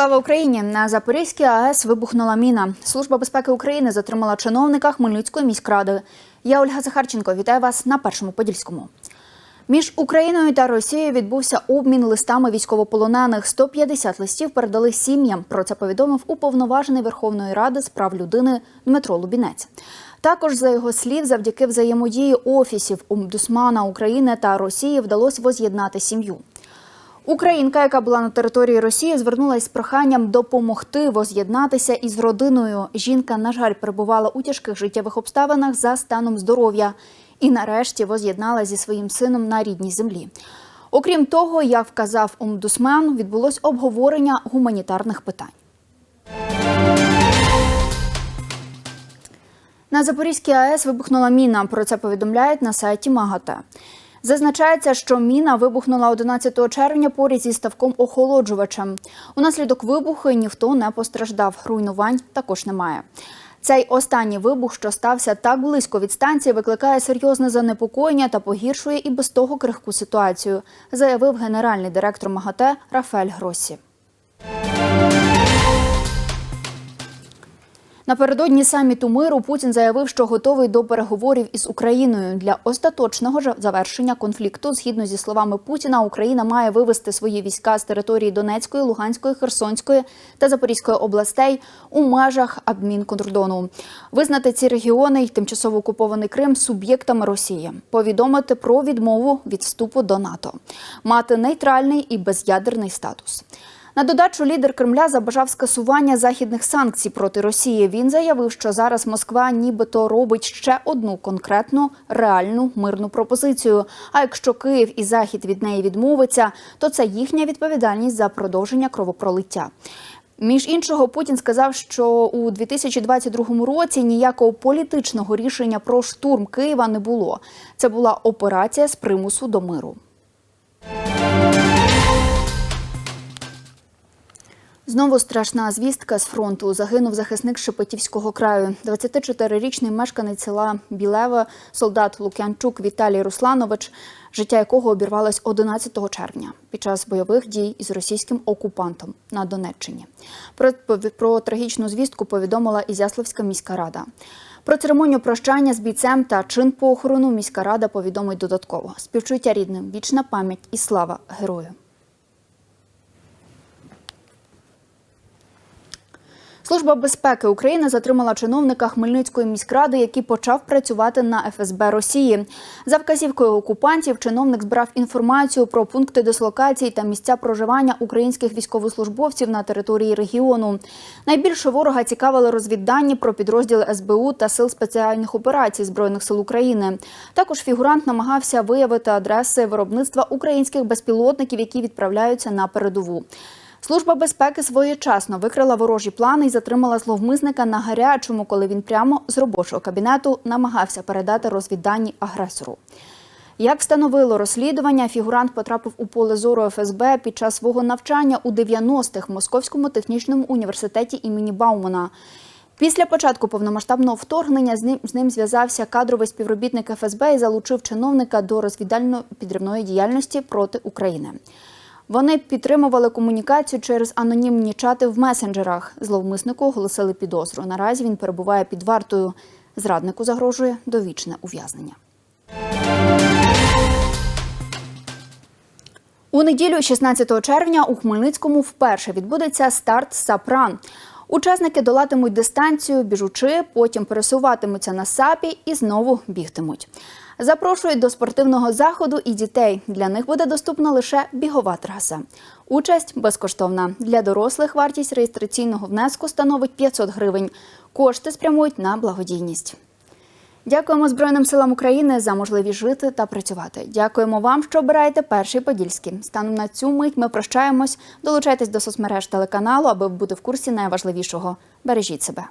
Слава Україні! На Запорізькій АЕС вибухнула міна. Служба безпеки України затримала чиновника Хмельницької міськради. Я Ольга Захарченко. Вітаю вас на першому подільському. Між Україною та Росією відбувся обмін листами військовополонених. 150 листів передали сім'ям. Про це повідомив уповноважений Верховної Ради з прав людини Дмитро Лубінець. Також, за його слів, завдяки взаємодії офісів омбудсмана України та Росії вдалося воз'єднати сім'ю. Українка, яка була на території Росії, звернулася з проханням допомогти воз'єднатися із родиною. Жінка, на жаль, перебувала у тяжких життєвих обставинах за станом здоров'я і нарешті воз'єдналася зі своїм сином на рідній землі. Окрім того, як вказав омбудсмен, відбулось обговорення гуманітарних питань. На Запорізькій АЕС вибухнула міна. Про це повідомляють на сайті МАГАТЕ. Зазначається, що міна вибухнула 11 червня поряд зі ставком охолоджувачем. Унаслідок вибуху ніхто не постраждав. Руйнувань також немає. Цей останній вибух, що стався так близько від станції, викликає серйозне занепокоєння та погіршує і без того крихку ситуацію, заявив генеральний директор МАГАТЕ Рафаель Гросі. Напередодні саміту миру Путін заявив, що готовий до переговорів із Україною для остаточного завершення конфлікту. Згідно зі словами Путіна, Україна має вивести свої війська з території Донецької, Луганської, Херсонської та Запорізької областей у межах адмінкордону. Визнати ці регіони й тимчасово окупований Крим суб'єктами Росії, повідомити про відмову від вступу до НАТО, мати нейтральний і безядерний статус. На додачу лідер Кремля забажав скасування західних санкцій проти Росії. Він заявив, що зараз Москва нібито робить ще одну конкретну реальну мирну пропозицію. А якщо Київ і Захід від неї відмовиться, то це їхня відповідальність за продовження кровопролиття. Між іншого, Путін сказав, що у 2022 році ніякого політичного рішення про штурм Києва не було. Це була операція з примусу до миру. Знову страшна звістка з фронту. Загинув захисник Шепетівського краю. 24-річний мешканець села Білеве, солдат Лук'янчук Віталій Русланович, життя якого обірвалось 11 червня під час бойових дій із російським окупантом на Донеччині. Про, про трагічну звістку повідомила Ізяславська міська рада. Про церемонію прощання з бійцем та чин похорону міська рада повідомить додатково. Співчуття рідним, вічна пам'ять і слава герою. Служба безпеки України затримала чиновника Хмельницької міськради, який почав працювати на ФСБ Росії. За вказівкою окупантів чиновник збирав інформацію про пункти дислокації та місця проживання українських військовослужбовців на території регіону. Найбільше ворога цікавили розвіддані про підрозділи СБУ та сил спеціальних операцій збройних сил України. Також фігурант намагався виявити адреси виробництва українських безпілотників, які відправляються на передову. Служба безпеки своєчасно викрила ворожі плани і затримала зловмисника на гарячому, коли він прямо з робочого кабінету намагався передати розвіддані агресору. Як встановило розслідування, фігурант потрапив у поле зору ФСБ під час свого навчання у 90-х в Московському технічному університеті імені Баумана. Після початку повномасштабного вторгнення з ним з ним зв'язався кадровий співробітник ФСБ і залучив чиновника до розвідально-підривної діяльності проти України. Вони підтримували комунікацію через анонімні чати в месенджерах. Зловмиснику оголосили підозру. Наразі він перебуває під вартою. Зраднику загрожує довічне ув'язнення. У неділю, 16 червня, у Хмельницькому вперше відбудеться старт Сапран. Учасники долатимуть дистанцію, біжучи, потім пересуватимуться на сапі і знову бігтимуть. Запрошують до спортивного заходу і дітей. Для них буде доступна лише бігова траса. Участь безкоштовна. Для дорослих вартість реєстраційного внеску становить 500 гривень. Кошти спрямують на благодійність. Дякуємо Збройним силам України за можливість жити та працювати. Дякуємо вам, що обираєте перший подільський. Станом на цю мить ми прощаємось. Долучайтесь до соцмереж телеканалу, аби бути в курсі найважливішого. Бережіть себе.